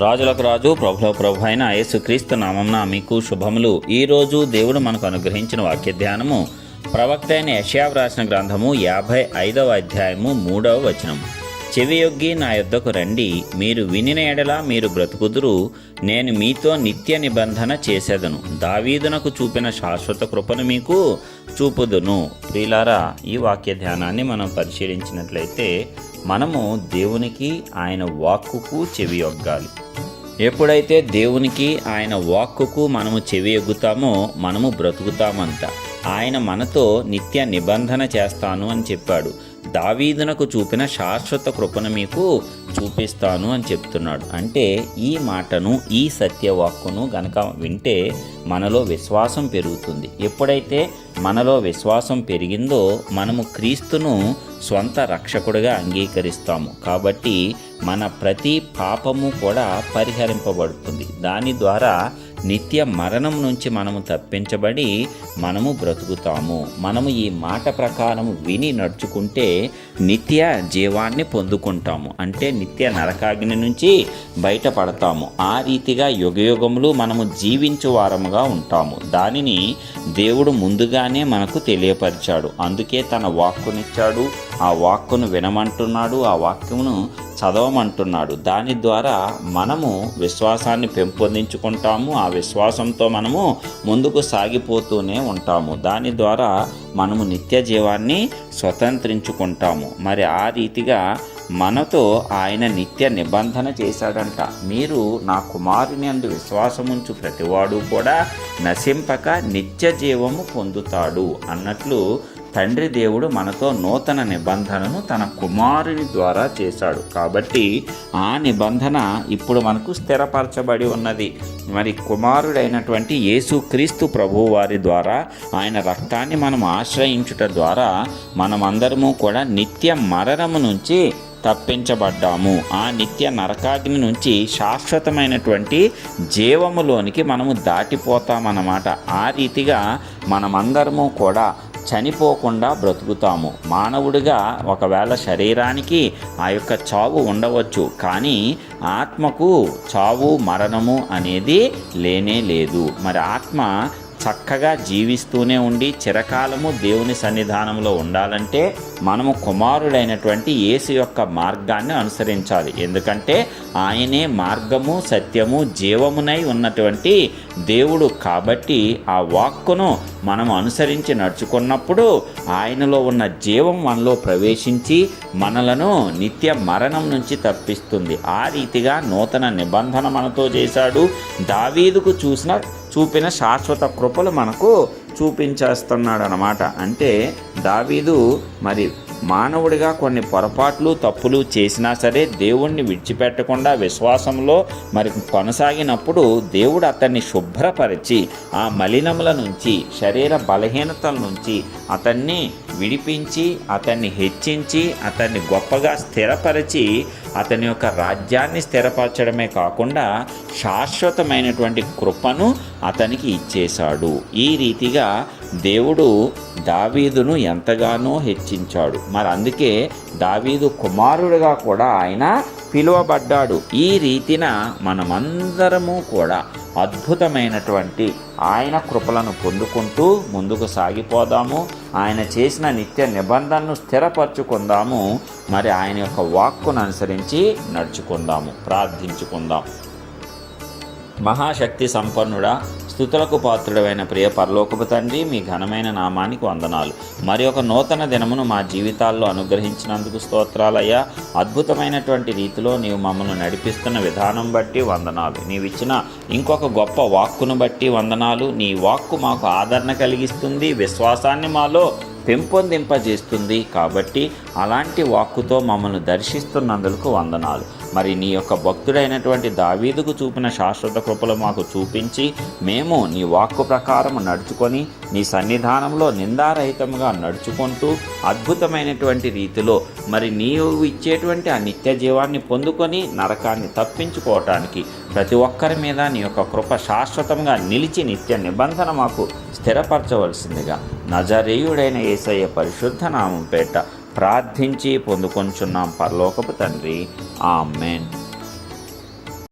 రాజులకు రాజు ప్రభుల ప్రభు అయిన యేసుక్రీస్తు నామంన మీకు శుభములు. ఈ రోజు దేవుడు మనకు అనుగ్రహించిన వాక్య ధ్యానము ప్రవక్త అయిన యశావ్ రాసిన గ్రంథము యాభై ఐదవ అధ్యాయము మూడవ వచనం చెవియొగ్గి నా యొద్దకు రండి. మీరు వినిన ఎడల మీరు బ్రతుకుదురు. నేను మీతో నిత్య నిబంధన చేసేదను. దావీదునకు చూపిన శాశ్వత కృపను మీకు చూపుదును. ప్రియులారా ఈ వాక్య ధ్యానాన్ని మనం పరిశీలించినట్లయితే మనము దేవునికి ఆయన వాక్కుకు చెవి ఒగ్గాలి. ఎప్పుడైతే దేవునికి ఆయన వాక్కుకు మనము చెవి ఎగ్గుతామో మనము బ్రతుకుతామంట. ఆయన మనతో నిత్య నిబంధన చేస్తాను అని చెప్పాడు. దావీదునకు చూపిన శాశ్వత కృపను మీకు చూపిస్తాను అని చెప్తున్నాడు. అంటే ఈ మాటను ఈ సత్యవాక్కును గనక వింటే మనలో విశ్వాసం పెరుగుతుంది. ఎప్పుడైతే మనలో విశ్వాసం పెరిగిందో మనము క్రీస్తును స్వంత రక్షకుడిగా అంగీకరిస్తాము. కాబట్టి మన ప్రతి పాపము కూడా పరిహరింపబడుతుంది. దాని ద్వారా నిత్య మరణం నుంచి మనము తప్పించబడి మనము బ్రతుకుతాము. మనము ఈ మాట ప్రకారం విని నడుచుకుంటే నిత్య జీవాన్ని పొందుకుంటాము. అంటే నిత్య నరకాగ్ని నుంచి బయటపడతాము. ఆ రీతిగా యుగయుగములు మనము జీవించు వారముగా ఉంటాము. దానిని దేవుడు ముందుగానే మనకు తెలియపరిచాడు. అందుకే తన వాక్కునిచ్చాడు. ఆ వాక్కును వినమంటున్నాడు. ఆ వాక్యమును చదవమంటున్నాడు. దాని ద్వారా మనము విశ్వాసాన్ని పెంపొందించుకుంటాము. ఆ విశ్వాసంతో మనము ముందుకు సాగిపోతూనే ఉంటాము. దాని ద్వారా మనము నిత్య జీవాన్ని స్వతంత్రించుకుంటాము. మరి ఆ రీతిగా మనతో ఆయన నిత్య నిబంధన చేశాడంట. మీరు నా కుమారుని అందు విశ్వాసముంచు ప్రతివాడు కూడా నశింపక నిత్య జీవము పొందుతాడు అన్నట్లు తండ్రి దేవుడు మనతో నూతన నిబంధనను తన కుమారుని ద్వారా చేశాడు. కాబట్టి ఆ నిబంధన ఇప్పుడు మనకు స్థిరపరచబడి ఉన్నది. మరి కుమారుడైనటువంటి యేసుక్రీస్తు ప్రభు వారి ద్వారా ఆయన రక్తాన్ని మనం ఆశ్రయించుట ద్వారా మనమందరము కూడా నిత్య మరణము నుంచి తప్పించబడ్డాము. ఆ నిత్య నరకాగ్ని నుంచి శాశ్వతమైనటువంటి జీవములోనికి మనము దాటిపోతామన్నమాట. ఆ రీతిగా మనమందరము కూడా చనిపోకుండా బ్రతుకుతాము. మానవుడిగా ఒకవేళ శరీరానికి ఆ యొక్క చావు ఉండవచ్చు కానీ ఆత్మకు చావు మరణము అనేది లేనే లేదు. మరి ఆత్మ చక్కగా జీవిస్తూనే ఉండి చిరకాలము దేవుని సన్నిధానంలో ఉండాలంటే మనము కుమారుడైనటువంటి యేసు యొక్క మార్గాన్ని అనుసరించాలి. ఎందుకంటే ఆయనే మార్గము సత్యము జీవమునై ఉన్నటువంటి దేవుడు కాబట్టి ఆ వాక్కును మనం అనుసరించి నడుచుకున్నప్పుడు ఆయనలో ఉన్న జీవం మనలో ప్రవేశించి మనలను నిత్య మరణం నుంచి తప్పిస్తుంది. ఆ రీతిగా నూతన నిబంధన మనతో చేశాడు. దావీదుకు చూసిన చూపిన శాశ్వత కృపలు మనకు చూపించేస్తున్నాడు అనమాట అంటే దావీదు మరి మానవుడిగా కొన్ని పొరపాట్లు తప్పులు చేసినా సరే దేవుణ్ణి విడిచిపెట్టకుండా విశ్వాసంలో మరి కొనసాగినప్పుడు దేవుడు అతన్ని శుభ్రపరిచి ఆ మలినముల నుంచి శరీర బలహీనతల నుంచి అతన్ని విడిపించి అతన్ని హెచ్చించి అతన్ని గొప్పగా స్థిరపరిచి అతని యొక్క రాజ్యాన్ని స్థిరపరచడమే కాకుండా శాశ్వతమైనటువంటి కృపను అతనికి ఇచ్చేశాడు. ఈ రీతిగా దేవుడు దావీదును ఎంతగానో హెచ్చించాడు. మరి అందుకే దావీదు కుమారుడుగా కూడా ఆయన పిలువబడ్డాడు. ఈ రీతిన మనమందరము కూడా అద్భుతమైనటువంటి ఆయన కృపలను పొందుకుంటూ ముందుకు సాగిపోదాము. ఆయన చేసిన నిత్య నిబంధనను స్థిరపరచుకుందాము. మరి ఆయన యొక్క వాక్కును అనుసరించి నడుచుకుందాము ప్రార్థించుకుందాం మహాశక్తి సంపన్నుడా స్థుతులకు పాత్రుడమైన ప్రియ పరలోకపు తండ్రి మీ ఘనమైన నామానికి వందనాలు. మరి ఒక నూతన దినమును మా జీవితాల్లో అనుగ్రహించినందుకు స్తోత్రాలయ్యా. అద్భుతమైనటువంటి రీతిలో నీవు మమ్మల్ని నడిపిస్తున్న విధానం బట్టి వందనాలు. నీవిచ్చిన ఇంకొక గొప్ప వాక్కును బట్టి వందనాలు. నీ వాక్కు మాకు ఆదరణ కలిగిస్తుంది విశ్వాసాన్ని మాలో పెంపొందింపజేస్తుంది. కాబట్టి అలాంటి వాక్కుతో మమ్మల్ని దర్శిస్తున్నందుకు వందనాలు. మరి నీ యొక్క భక్తుడైనటువంటి దావీదుకు చూపిన శాశ్వత కృపలు మాకు చూపించి మేము నీ వాక్కు ప్రకారం నడుచుకొని నీ సన్నిధానంలో నిందారహితంగా నడుచుకుంటూ అద్భుతమైనటువంటి రీతిలో మరి నీవు ఇచ్చేటువంటి ఆ నిత్య జీవాన్ని పొందుకొని నరకాన్ని తప్పించుకోవటానికి ప్రతి ఒక్కరి మీద నీ యొక్క కృప శాశ్వతంగా నిలిచి నిత్య నిబంధన మాకు స్థిరపరచవలసిందిగా నజరేయుడైన ఏసయ్య పరిశుద్ధ నామం పేట ప్రార్థించి పొందుకొంచున్నాం పరలోకపు తండ్రి. ఆమెన్.